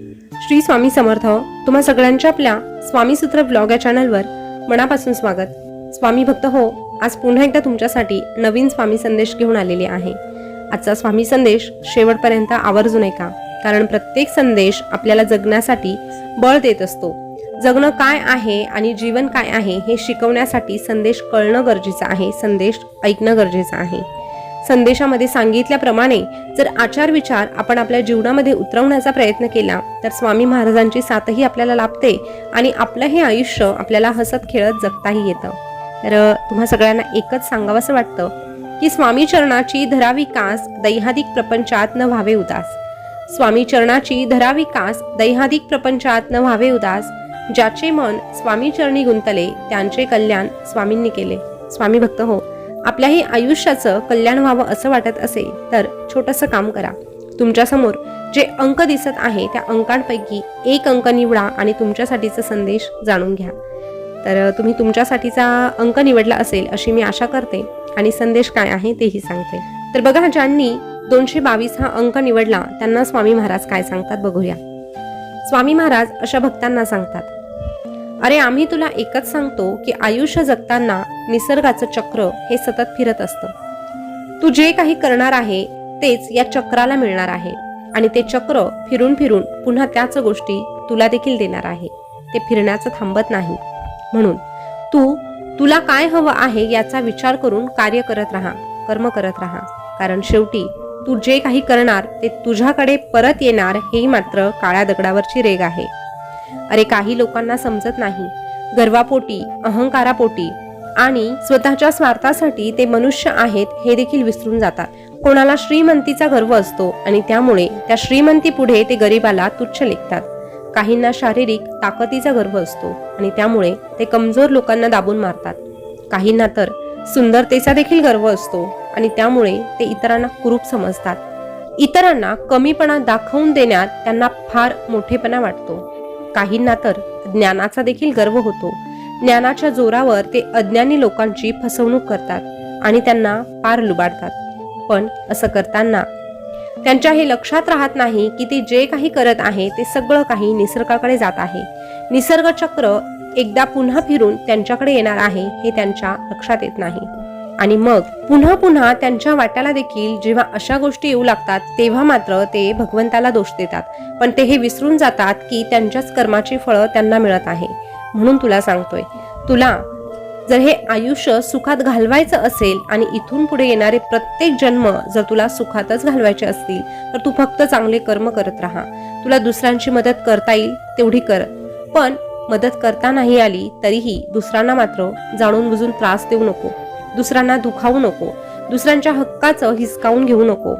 श्री स्वामी समर्थ तुम्हा सगळ्यांच्या आपल्या स्वामी सूत्र ब्लॉग या चॅनलवर मनापासून स्वागत. स्वामी भक्त हो आज पुन्हा एकदा तुमच्यासाठी नवीन स्वामी संदेश घेऊन आलेले आहे. आजचा स्वामी संदेश शेवटपर्यंत आवर्जून ऐका कारण प्रत्येक संदेश आपल्याला जगण्यासाठी बळ देत असतो. जगणं काय आहे आणि जीवन काय आहे हे शिकवण्यासाठी संदेश कळणं गरजेचं आहे संदेश ऐकणं गरजेचं आहे. संदेशामध्ये सांगितल्याप्रमाणे जर आचार विचार आपण आपल्या जीवनामध्ये उतरवण्याचा प्रयत्न केला तर स्वामी महाराजांची साथही आपल्याला लाभते आणि आपलं हे आयुष्य आपल्याला हसत खेळत जगताही येतं. तर तुम्हा सगळ्यांना एकच सांगावंसं वाटतं की स्वामी चरणाची धरावी कास दैहादिक प्रपंचात न व्हावे उदास. स्वामी चरणाची धरावी कास दैहादिक प्रपंचात न व्हावे उदास. ज्याचे मन स्वामी चरणी गुंतले त्यांचे कल्याण स्वामींनी केले. स्वामी भक्त हो आपल्याही आयुष्याचं कल्याण व्हावं असं वाटत असेल तर छोटंसं काम करा. तुमच्यासमोर जे अंक दिसत आहे त्या अंकांपैकी एक अंक निवडा आणि तुमच्यासाठीचा संदेश जाणून घ्या. तर तुम्ही तुमच्यासाठीचा अंक निवडला असेल अशी मी आशा करते आणि संदेश काय आहे तेही सांगते. तर बघा ज्यांनी दोनशे बावीस हा अंक निवडला त्यांना स्वामी महाराज काय सांगतात बघूया. स्वामी महाराज अशा भक्तांना सांगतात अरे आम्ही तुला एकच सांगतो की आयुष्य जगताना निसर्गाचं चक्र हे सतत फिरत असतं. तू जे काही करणार आहे तेच या चक्राला मिळणार आहे. आणि ते चक्र फिरून फिरून पुन्हा त्याच गोष्टी तुला देखील देणार आहे. ते फिरण्याचं थांबत नाही. म्हणून तू तुला काय हवं आहे याचा विचार करून कार्य करत राहा कर्म करत राहा. कारण शेवटी तू जे काही करणार ते तुझ्याकडे परत येणार हे मात्र काळ्या दगडावरची रेग आहे. अरे काही लोकांना समजत नाही. गर्वापोटी अहंकारापोटी आणि स्वतःच्या स्वार्थासाठी ते मनुष्य आहेत हे देखील विसरून जातात. कोणाला श्रीमंतीचा गर्व असतो आणि त्यामुळे त्या श्रीमंती पुढे ते गरिबाला तुच्छ लेखतात. काहींना शारीरिक ताकदीचा गर्व असतो आणि त्यामुळे ते कमजोर लोकांना दाबून मारतात. काहींना तर सुंदरतेचा देखील गर्व असतो आणि त्यामुळे ते इतरांना कुरूप समजतात. इतरांना कमीपणा दाखवून देण्यात त्यांना फार मोठेपणा वाटतो. काहींना तर ज्ञानाचा देखील गर्व होतो. ज्ञानाच्या जोरावर ते अज्ञानी लोकांची फसवणूक करतात आणि त्यांना पार लुबाडतात. पण असं करताना त्यांच्या हे लक्षात राहत नाही की ते जे काही करत आहे ते सगळं काही निसर्गाकडे जात आहे. निसर्ग चक्र एकदा पुन्हा फिरून त्यांच्याकडे येणार आहे हे त्यांच्या लक्षात येत नाही. आणि मग पुन्हा पुन्हा त्यांच्या वाट्याला देखील जेव्हा अशा गोष्टी येऊ लागतात तेव्हा मात्र ते भगवंताला दोष देतात. पण ते हे विसरून जातात की त्यांच्याच कर्माची फळं त्यांना मिळत आहे. म्हणून तुला सांगतोय तुला जर हे आयुष्य सुखात घालवायचं असेल आणि इथून पुढे येणारे प्रत्येक जन्म जर तुला सुखातच घालवायचे असतील तर तू फक्त चांगले कर्म करत राहा. तुला दुसऱ्यांची मदत करता येईल तेवढी कर. पण मदत करता नाही आली तरीही दुसऱ्यांना मात्र जाणून बुजून त्रास देऊ नको. दुसऱ्यांना दुखावू नको. दुसऱ्यांच्या हक्काचं हिसकावून घेऊ नको.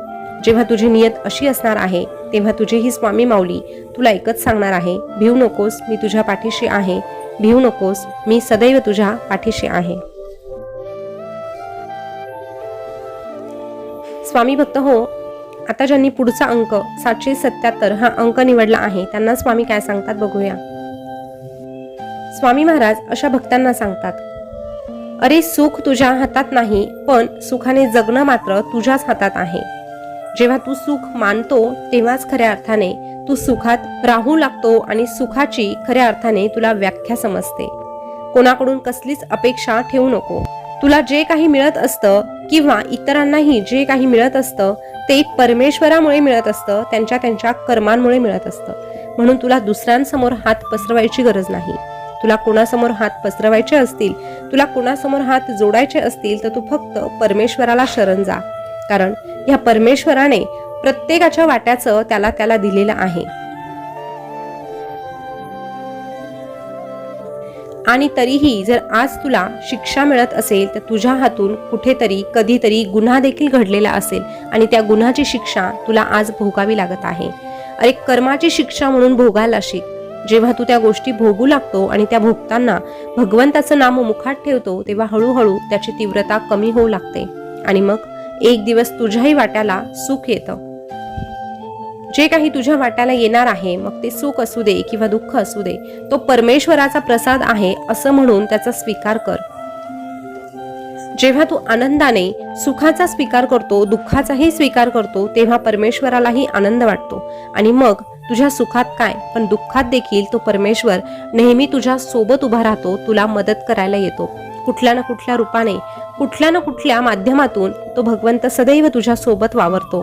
जेव्हा तुझी नियत अशी असणार आहे तेव्हा तुझी ही स्वामी माऊली तुला एकच सांगणार आहे भिवू नकोस मी तुझ्या पाठीशी आहे. भिवू नकोस मी सदैव तुझ्या पाठीशी आहे. स्वामी भक्त हो आता ज्यांनी पुढचा अंक सातशे सत्याहत्तर हा अंक निवडला आहे त्यांना स्वामी काय सांगतात बघूया. स्वामी महाराज अशा भक्तांना सांगतात अरे सुख तुझ्या हातात नाही पण सुखाने जगणं मात्र तुझ्याच हातात आहे. जेव्हा तू सुख मानतो तेव्हाच खऱ्या अर्थाने तू सुखात राहू लागतो आणि सुखाची खऱ्या अर्थाने तुला व्याख्या समजते. कोणाकडून कसलीच अपेक्षा ठेवू नको. तुला जे काही मिळत असतं किंवा इतरांनाही जे काही मिळत असतं ते परमेश्वरामुळे मिळत असतं त्यांच्या त्यांच्या कर्मांमुळे मिळत असतं. म्हणून तुला दुसऱ्यांसमोर हात पसरवायची गरज नाही. तुला कोणासमोर हात पसरवायचे असतील तुला कोणासमोर हात जोडायचे असतील तर तू फक्त परमेश्वराला शरण जा. कारण ह्या परमेश्वराने प्रत्येकाच्या वाट्याचं त्याला त्याला दिलेलं आहे. आणि तरीही जर आज तुला शिक्षा मिळत असेल तर तुझ्या हातून कुठेतरी कधीतरी गुन्हा देखील घडलेला असेल आणि त्या गुन्ह्याची शिक्षा तुला आज भोगावी लागत आहे. अरे कर्माची शिक्षा म्हणून भोगायला शिक. जेव्हा तू त्या गोष्टी भोगू लागतो आणि त्या भोगताना भगवंताचं नाम मुखात ठेवतो तेव्हा हळूहळू त्याची तीव्रता कमी होऊ लागते. आणि मग एक दिवस तुझ्याही वाट्याला सुख येतं. जे काही तुझ्या वाट्याला येणार आहे मग ते सुख असू दे किंवा दुःख असू दे तो परमेश्वराचा प्रसाद आहे असं म्हणून त्याचा स्वीकार कर. जेव्हा तू आनंदाने सुखाचा स्वीकार करतो दुःखाचाही स्वीकार करतो तेव्हा परमेश्वरालाही आनंद वाटतो. आणि मग तुझ्या सुखात काय पण दुःखात देखील तो परमेश्वर नेहमी तुझ्या सोबत उभा राहतो तुला मदत करायला येतो. कुठल्या ना कुठल्या रूपाने कुठल्या ना कुठल्या माध्यमातून तो भगवंत सदैव तुझ्या सोबत वावरतो.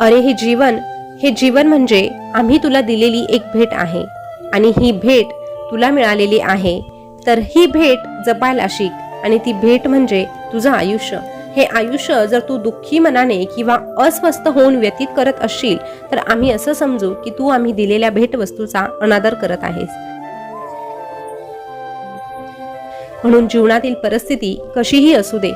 अरे हे जीवन हे जीवन म्हणजे आम्ही तुला दिलेली एक भेट आहे आणि ही भेट तुला मिळालेली आहे. तर ही भेट जपायला शिक आणि ती भेट म्हणजे तुझं आयुष्य. हे आयुष्य जर तू दुःखी मनाने किंवा अस्वस्थ होऊन व्यतीत करत असशील तर आम्ही असं समजू की तू आम्ही दिलेल्या भेटवस्तूचा अनादर करत आहेस. म्हणून जीवनातील परिस्थिती कशीही असू दे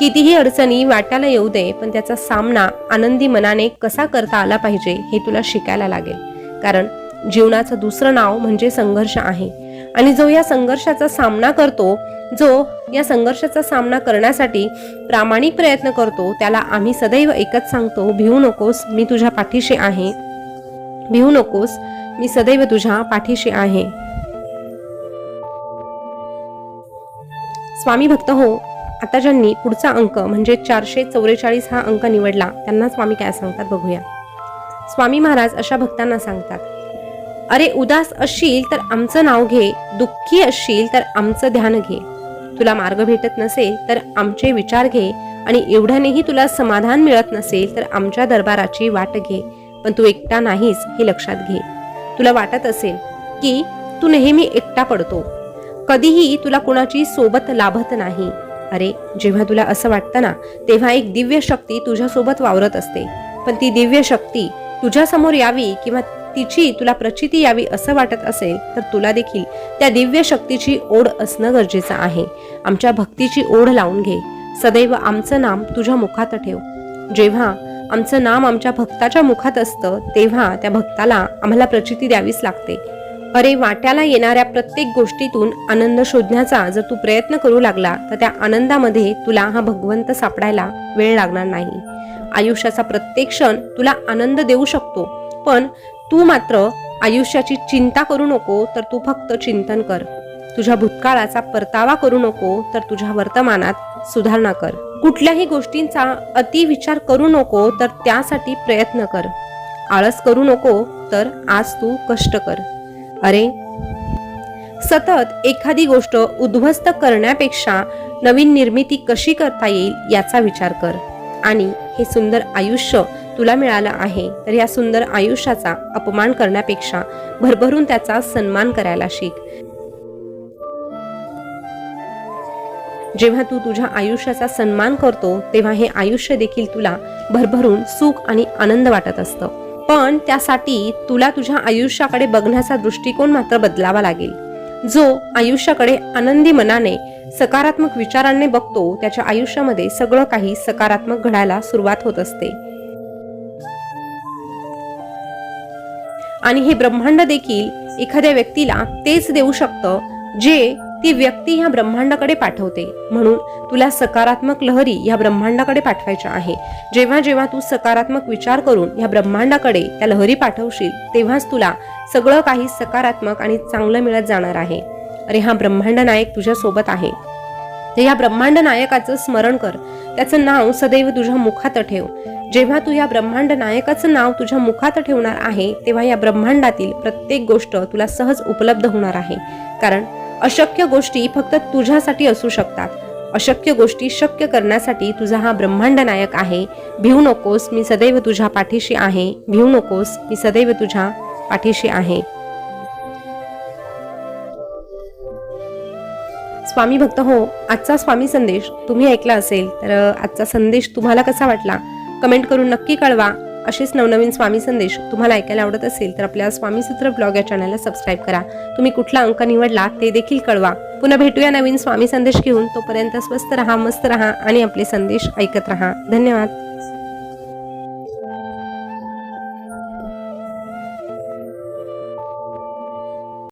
कितीही अडचणी वाटायला येऊ दे पण त्याचा सामना आनंदी मनाने कसा करता आला पाहिजे हे तुला शिकायला लागेल. कारण जीवनाचं दुसरं नाव म्हणजे संघर्ष आहे. आणि जो या संघर्षाचा सामना करतो जो या संघर्षाचा सामना करण्यासाठी प्रामाणिक प्रयत्न करतो त्याला आम्ही सदैव एकच सांगतो भिवू नकोस मी तुझ्या पाठीशी आहे. भिवू नकोस मी सदैव तुझ्या पाठीशी आहे. स्वामी भक्त हो आता ज्यांनी पुढचा अंक म्हणजे चारशे चौवेचाळीस हा अंक निवडला त्यांना स्वामी काय सांगतात बघूया. स्वामी महाराज अशा भक्तांना सांगतात अरे उदास असशील तर आमचं नाव घे दुःखी असशील तर आमचं ध्यान घे. तुला मार्ग भेटत नसेल तर आमचे विचार घे आणि एवढ्यानेही तुला समाधान मिळत नसेल तर आमच्या दरबाराची वाट घे. पण तू एकटा नाहीस हे लक्षात घे. तुला वाटत असेल की तू नेहमी एकटा पडतो. कधीही तुला कुणाची सोबत लाभत नाही. अरे जेव्हा तुला असं वाटतं ना तेव्हा एक दिव्य शक्ती तुझ्यासोबत वावरत असते. पण ती दिव्य शक्ती तुझ्यासमोर यावी किंवा तिची तुला प्रचिती यावी असं वाटत असेल तर तुला देखील त्या दिव्य शक्तीची ओढ असणं गरजेचं आहे. आमच्या भक्तीची ओढ लावून घे. सदैव आमचं नाम तुझ्या मुखात ठेव. जेव्हा आमचं नाम आमच्या भक्ताच्या मुखात असतं तेव्हा त्या भक्ताला आम्हाला प्रचिती द्यावीच लागते. अरे वाट्याला येणाऱ्या प्रत्येक गोष्टीतून आनंद शोधण्याचा जर तू प्रयत्न करू लागला तर त्या आनंदामध्ये तुला हा भगवंत सापडायला वेळ लागणार नाही. आयुष्याचा प्रत्येक क्षण तुला आनंद देऊ शकतो पण तू मात्र आयुष्याची चिंता करू नको तर तू फक्त चिंतन कर. तुझ्या भूतकाळाचा परतावा करू नको तर तुझ्या वर्तमानात सुधारणा कर. कुठल्याही गोष्टींचा अति विचार करू नको तर त्यासाठी प्रयत्न कर. आळस करू नको तर आज तू कष्ट कर. अरे! सतत एखादी गोष्ट उद्ध्वस्त करण्यापेक्षा नवीन निर्मिती कशी करता येईल याचा विचार कर. आणि हे सुंदर आयुष्य तुला मिळालं आहे तर या सुंदर आयुष्याचा अपमान करण्यापेक्षा भरभरून त्याचा सन्मान करायला शिक. जेव्हा तू तुझ्या आयुष्याचा सन्मान करतो तेव्हा हे आयुष्य देखील तुला भरभरून सुख आणि आनंद वाटत असतं. पण त्यासाठी तुला तुझ्या आयुष्याकडे बघण्याचा दृष्टिकोन मात्र बदलावा लागेल. जो आयुष्याकडे आनंदी मनाने सकारात्मक विचारांनी बघतो त्याच्या आयुष्यामध्ये सगळं काही सकारात्मक घडायला सुरुवात होत असते. आणि हे ब्रह्मांड देखील एखाद्या व्यक्तीला तेच देऊ शकतं जे ती व्यक्ती ह्या ब्रह्मांडाकडे पाठवते. म्हणून तुला सकारात्मक लहरी ह्या ब्रह्मांडाकडे पाठवायच्या आहे. जेव्हा जेव्हा तू सकारात्मक विचार करून ह्या ब्रह्मांडाकडे त्या लहरी पाठवशील तेव्हाच तुला सगळं काही सकारात्मक आणि चांगलं मिळत जाणार आहे. अरे हा ब्रह्मांड नायक तुझ्या सोबत आहे. तर या ब्रह्मांड नायकाचं स्मरण कर. त्याचं नाव सदैव तुझ्या मुखात ठेव. जेव्हा तू या ब्रह्मांड नायकाचं नाव तुझ्या मुखात ठेवणार आहे तेव्हा या ब्रह्मांडातील प्रत्येक गोष्ट तुला सहज उपलब्ध होणार आहे. कारण अशक्य गोष्टी फक्त तुझ्यासाठी असू शकतात. अशक्य गोष्टी शक्य करण्यासाठी तुझा हा ब्रह्मांड नायक आहे. भिवू नकोस मी सदैव तुझ्या पाठीशी आहे. भिवू नकोस मी सदैव तुझ्या पाठीशी आहे. स्वामी भक्त हो आजचा स्वामी संदेश तुम्ही ऐकला असेल तर आजचा संदेश तुम्हाला कसा वाटला? कमेंट करून नक्की कळवा. असेच नवनवीन स्वामी संदेश तुम्हाला ऐकायला आवडत असेल तर आपल्या स्वामी सूत्र ब्लॉग या चॅनलला सबस्क्राईब करा. तुम्ही कुठला अंक निवडला ते देखील कळवा. पुन्हा भेटूया नवीन स्वामी संदेश घेऊन. तोपर्यंत स्वस्त रहा मस्त रहा आणि आपले संदेश ऐकत रहा. धन्यवाद.